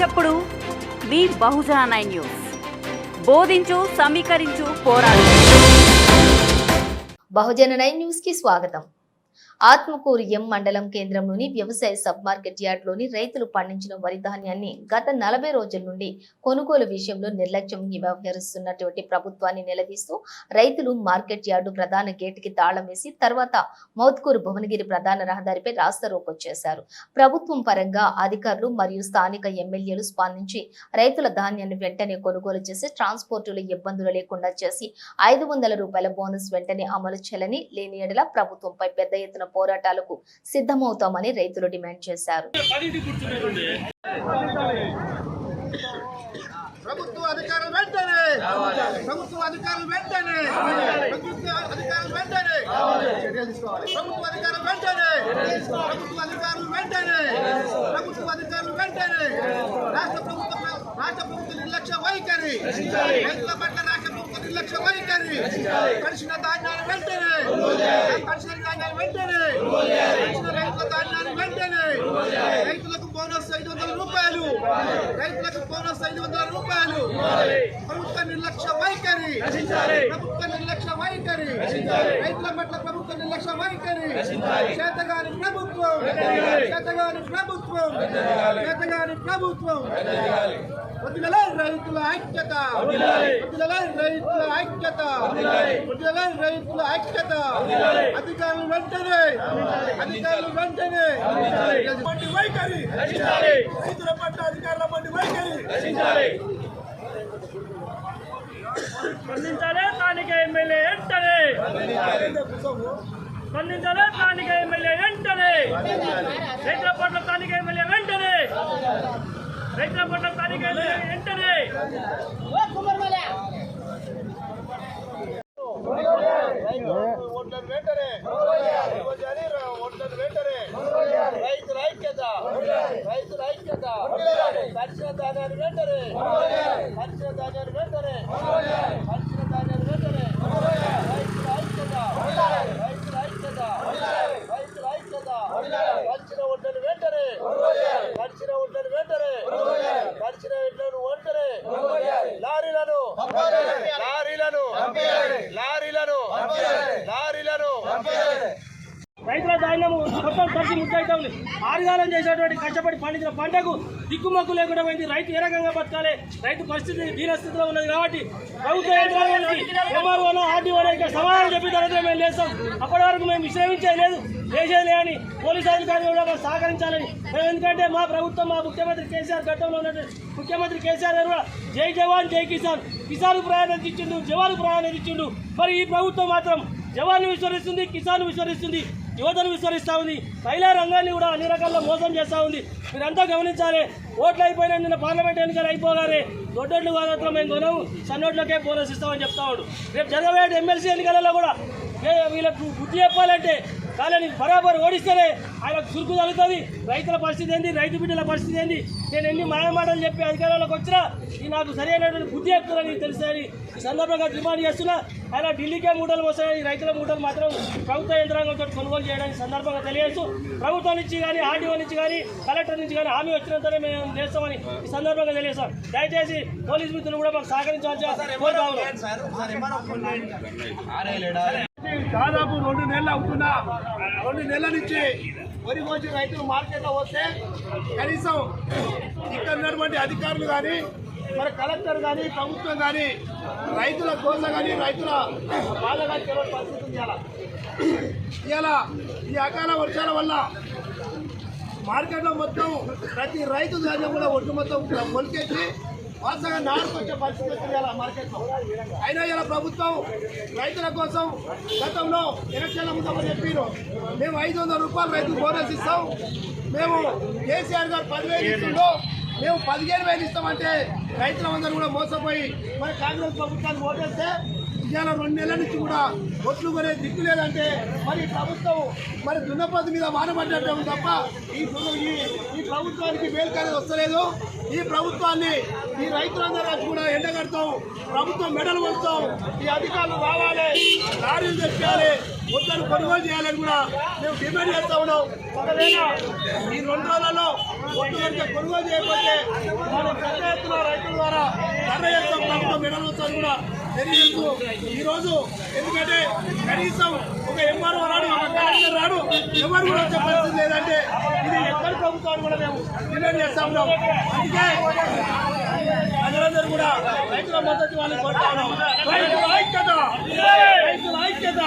చప్పుడు. మీ Bahujan nine news. బోధించు సమీకరించు పోరాడు. బహుజన నైన్ న్యూస్కి స్వాగతం. ఆత్మకూరు ఎం మండలం కేంద్రంలోని వ్యవసాయ సబ్ మార్కెట్ యార్డ్లోని రైతులు పండించిన వరి ధాన్యాన్ని గత నలభై రోజుల నుండి కొనుగోలు విషయంలో నిర్లక్ష్యం వ్యవహరిస్తున్నటువంటి ప్రభుత్వాన్ని నిలదీస్తూ రైతులు మార్కెట్ యార్డు ప్రధాన గేటుకి తాళం వేసి తర్వాత మౌత్కూరు భువనగిరి ప్రధాన రహదారిపై రాస్తా రోకో చేశారు. ప్రభుత్వం పరంగా అధికారులు మరియు స్థానిక ఎమ్మెల్యేలు స్పందించి రైతుల ధాన్యాన్ని వెంటనే కొనుగోలు చేసి ట్రాన్స్పోర్టులో ఇబ్బందులు లేకుండా చేసి ఐదు వందల రూపాయల బోనస్ వెంటనే అమలు చేయాలని లేని ఎడల ప్రభుత్వంపై పెద్ద ఎత్తున పోరాటాలకు సిద్ధమవుతామని రైతులు డిమాండ్ చేశారు. ప్రభుత్వ అధికారులు వెంటనే! ప్రభుత్వ అధికారులు వెంటనే! ప్రభుత్వ అధికారులు వెంటనే! చర్యలు తీసుకోవాలి. ప్రభుత్వ అధికారులు వెంటనే! ప్రభుత్వ అధికారులు వెంటనే! ప్రభుత్వ అధికారులు వెంటనే! రాష్ట్ర ప్రభుత్వం రాష్ట్ర ప్రభుత్వ నిర్లక్ష్య వైఖరి రైతుల పట్ల రాష్ట్ర ప్రభుత్వ నిర్లక్ష్య వైఖరి పరిశుభ్ర ధాన్యాలు వెంటనే! పరిశుభ్ర ధాన్యాలు వెంటనే! రైతుల ధాన్యాలు వెంటనే రైతులకు బోనస్ ఐదు వందల రూపాయలు రైతులకు బోనస్ ఐదు వందల రూపాయలు. ప్రభుత్వ నిర్లక్ష్య వైఖరి. ప్రభుత్వ నిర్లక్ష్య వైఖరి. రైతుల పట్ల ప్రభుత్వ నిర్లక్ష్య వైఖరి. చేతగాని ప్రభుత్వం. చేతగాని ప్రభుత్వం. చేతగాని ప్రభుత్వం. వదిలే రైతుల ఐక్యత. వదిలే రైతుల ఐక్యత. వదిలే రైతుల ఐక్యత. అధికారులు వెంటనే. అధికారులు వెంటనే. వైఖరి? రైతుల పట్ల అధికారుల మండి వైఖరి స్పందించాలి స్థానిక ఎమ్మెల్యే వెంటనే. స్పందించాలి స్థానిక ఎమ్మెల్యే వెంటనే. రైతుల పట్ల స్థానిక ఎమ్మెల్యే వెంటనే. రైతుల పట్ల స్థానిక ఎమ్మెల్యే వెంటనే. ఓట్లను వెంటనే. ఓట్లను వెంటనే. రైతుల ఐక్యత పరిచిన ధాన్యాన్ని వెంటనే పరిచిన ధాన్యాన్ని వెంటనే పరిచిన ధాన్యాన్ని వెంటనే రైతుల ఐక్యత రైతుల ఐక్యత రైతుల ఐక్యత పరిచిన ఓట్లను వెంటనే పరిచిన ఓట్లను వెంటనే పరిచిన ఓట్లను వెంటనే లారీలను లారీలను లారీలను లారీలను రైతుల ధాన్యము మొత్తం తగ్గి ముద్దయితా ఉంది ఆరుగాలం చేసేటువంటి కష్టపడి పండించిన పంటకు దిక్కుమక్కు లేకుండా పోయింది. రైతు ఏ రకంగా బతకాలి? రైతు పరిస్థితి దీనస్థితిలో ఉన్నది కాబట్టి ప్రభుత్వ యంత్రాంగానికి ఎంఆర్ఓనో ఆర్డీఓనో ఇక్కడ సమాధానం చెప్పిన తర్వాత మేము లేస్తాం అప్పటి వరకు మేము విశ్రమించేది లేదు. చేసేది అని పోలీసు అధికారులు కూడా సహకరించాలని. మేము ఎందుకంటే మా ప్రభుత్వం మా ముఖ్యమంత్రి కేసీఆర్ గతంలో ఉన్నటువంటి ముఖ్యమంత్రి కేసీఆర్ గారు కూడా జై జవాన్ జై కిసాన్. కిసాన్ ప్రయాణం ఇచ్చిండు జవాన్ ప్రయాణం ఇచ్చిండు. మరి ఈ ప్రభుత్వం మాత్రం జవాన్ విశ్వరిస్తుంది కిసాన్ విశ్వరిస్తుంది యువతను విస్మరిస్తూ ఉంది. మహిళా రంగాన్ని కూడా అన్ని రకాల మోసం చేస్తూ ఉంది. మీరంతా గమనించాలి. ఓట్లు అయిపోయినా నిన్న పార్లమెంట్ ఎన్నికలు అయిపోగానే దొడ్డోట్లు కాదట్లో మేము కొనము సన్నోట్లకే బోనస్ ఇస్తామని చెప్తా రేపు జరగబోయే ఎమ్మెల్సీ ఎన్నికలలో కూడా వీళ్ళకు బుద్ధి చెప్పాలంటే కానీ బరాబర్ ఓడిస్తేనే ఆయనకు చురుకు తగ్గుతుంది రైతుల పరిస్థితి ఏంది? రైతు బిడ్డల పరిస్థితి ఏంది? నేను ఎన్ని మాయమాటలు చెప్పి అధికారంలోకి వచ్చినా ఈ నాకు సరైనటువంటి బుద్ధి ఎక్కువ తెలుస్తుంది ఈ సందర్భంగా డిమాండ్ చేస్తున్నా. ఆయన ఢిల్లీకే మూటలు వస్తాయి ఈ రైతుల మూటలు మాత్రం ప్రభుత్వ యంత్రాంగంతో కొనుగోలు చేయడానికి సందర్భంగా తెలియజేస్తూ ప్రభుత్వం నుంచి కానీ ఆర్డీఓ నుంచి కానీ కలెక్టర్ నుంచి కానీ హామీ వచ్చినంతనే మేము చేస్తామని ఈ సందర్భంగా తెలియజేస్తాం. దయచేసి పోలీస్ మిత్రులు కూడా మాకు సహకరించాల్సి దాదాపు రెండు నెలలు అవుతున్నా. రెండు నెలల నుంచి వరి కోసి రైతులు మార్కెట్లో వస్తే కనీసం ఇక్కడ ఉన్నటువంటి అధికారులు కానీ మరి కలెక్టర్ కానీ ప్రభుత్వం కానీ రైతుల కోస కానీ రైతుల బాధగా తెలియని పరిస్థితి ఉంది ఇలా ఈ అకాల వర్షాల వల్ల మార్కెట్లో మొత్తం ప్రతి రైతు ధాన్యం కూడా ఒడ్డు మొత్తం మొలికెత్తి వాస్తవంగా నాడుకు పరిస్థితి వచ్చింది ఇలా మార్కెట్లో. అయినా ఇలా ప్రభుత్వం రైతుల కోసం గతంలో ఎలక్షన్ల ముందు చెప్పారు మేము ఐదు వందల రూపాయలు రైతు బోనస్ ఇస్తాం. మేము కేసీఆర్ గారు పదివేలు ఇస్తుండో మేము పదిహేను వేలు ఇస్తామంటే రైతులందరూ కూడా మోసపోయి మరి కాంగ్రెస్ ప్రభుత్వాన్ని ఓటేస్తే ఇవాళ రెండు నెలల నుంచి కూడా ఒట్లు కొనే దిక్కు లేదంటే మరి ప్రభుత్వం మరి దున్నపతి మీద వానబడ్డట్టే తప్ప ఈ ఈ ఈ ప్రభుత్వానికి మేలు అనేది వస్తలేదు. ఈ ప్రభుత్వాన్ని ఈ రైతులందరూ కూడా ఎండగడతాం ప్రభుత్వం మెడలు వస్తాం ఈ అధికారులు రావాలి లారీలు తెప్పాలి ఒడ్లను కొనుగోలు చేయాలని కూడా మేము డిమాండ్ చేస్తా ఉన్నాం. ఒకవేళ ఈ రెండు రోజులలో ఒడ్డు కనుక కొనుగోలు చేయకపోతే మనం పెద్ద ఎత్తున రైతుల ద్వారా ధర చేస్తాం ప్రభుత్వం మెడలుస్తాను కూడా తెలియజేస్తూ ఈరోజు ఎందుకంటే కనీసం ఒక ఎంఆర్ఓ రాడు ఒక కలెక్టర్ రాడు ఎవరు కూడా చెప్పాల్సింది లేదంటే ఇది ఎక్కడి ప్రభుత్వాన్ని కూడా మేము డిమాండ్ చేస్తా ఉన్నాం. అందుకే ప్రజలందరూ కూడా రైతుల మద్దతు వాళ్ళని కోరుతా రైతుల ఐక్యత. రైతుల ఐక్యత.